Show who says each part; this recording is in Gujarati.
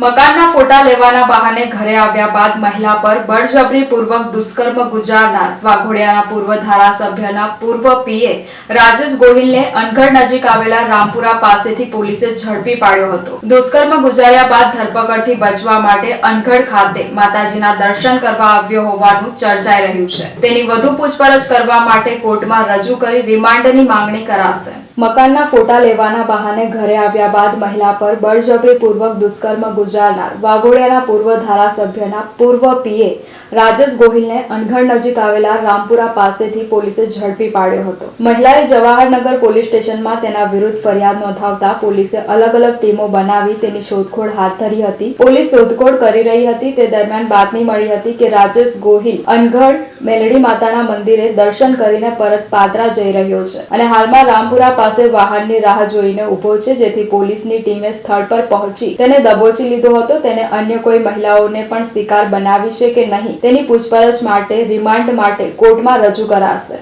Speaker 1: મકાનના ફોટા લેવાના બહાને ઘરે આવ્યા બાદ મહિલા પર બળજબરીપૂર્વક દુષ્કર્મ ગુજારનાર વાઘોડિયાના પૂર્વ ધારાસભ્યના પૂર્વ પીએ રાજેશ ગોહિલને અનગઢ નજીક આવેલા રામપુરા પાસેથી પોલીસે ઝડપી પાડ્યો હતો. દુષ્કર્મ ગુજાર્યા બાદ ધરપકડથી બચવા માટે અનગઢ ખાતે માતાજીના દર્શન કરવા આવ્યો હોવાનું ચર્ચાઈ રહ્યું છે. તેની વધુ પૂછપરછ કરવા માટે કોર્ટમાં રજૂ કરી રિમાન્ડની માંગણી કરાશે. મકાનના ફોટા લેવાના બહાને ઘરે આવ્યા બાદ મહિલા પર બળજબરીપૂર્વક દુષ્કર્મ ગુજારનાર વાઘોડિયાના પૂર્વ ધારાસભ્યના પૂર્વ પીએ રાજેશ ગોહિલને અનગઢ નજીક આવેલા રામપુરા પાસેથી પોલીસે ઝડપી પાડ્યો હતો. મહિલાએ જવાહરનગર પોલીસ સ્ટેશનમાં તેના વિરુદ્ધ ફરિયાદ નોંધાવતા પોલીસે અલગ અલગ ટીમો બનાવી તેની શોધખોળ હાથ ધરી હતી. પોલીસ શોધખોળ કરી રહી હતી. તે દરમિયાન બાતમી મળી હતી કે રાજેશ ગોહિલ અનગઢ મેલડી માતાના મંદિરે દર્શન કરીને પરત પાદરા જઈ રહ્યો છે અને હાલમાં રામપુરા પાસે વાહનની રાહ જોઈને ઊભો છે, જેથી પોલીસની ટીમે સ્થળ પર પહોંચી તેને દબોચી લીધો હતો. તેને અન્ય કોઈ મહિલાઓને પણ શિકાર બનાવી છે કે નહીં તેની પૂછપરછ માટે, રિમાન્ડ માટે કોર્ટમાં રજૂ કરાશે.